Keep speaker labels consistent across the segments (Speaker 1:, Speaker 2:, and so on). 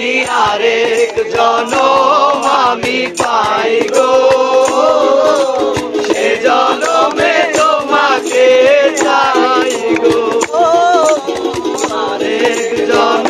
Speaker 1: কি আরেক জনম আমি পাই গো। সে জনমে তোমাকে চাই গো। আরেক জনম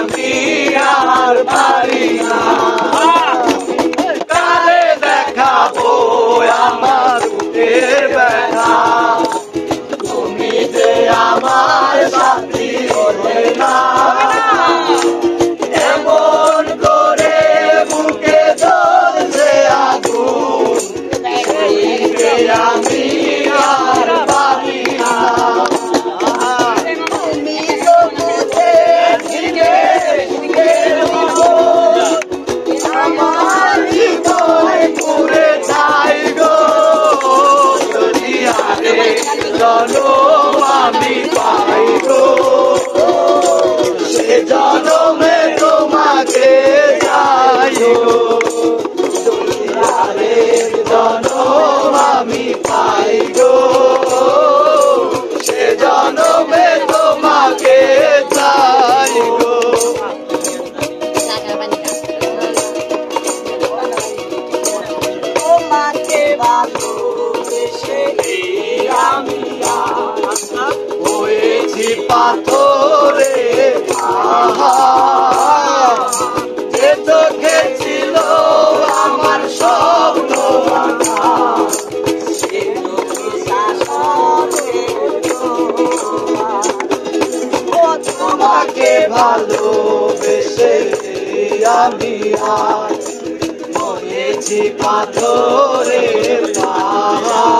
Speaker 2: Shanti Aar Pari পাথরে আহা যে
Speaker 1: চোখে ছিল আমার স্বপ্ন তোমাকে ভালোবেসে আমি আর মরেছি পাথরে
Speaker 3: পাহা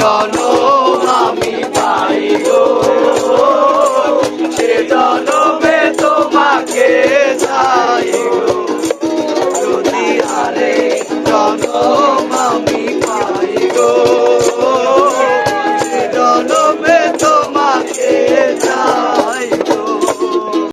Speaker 3: Don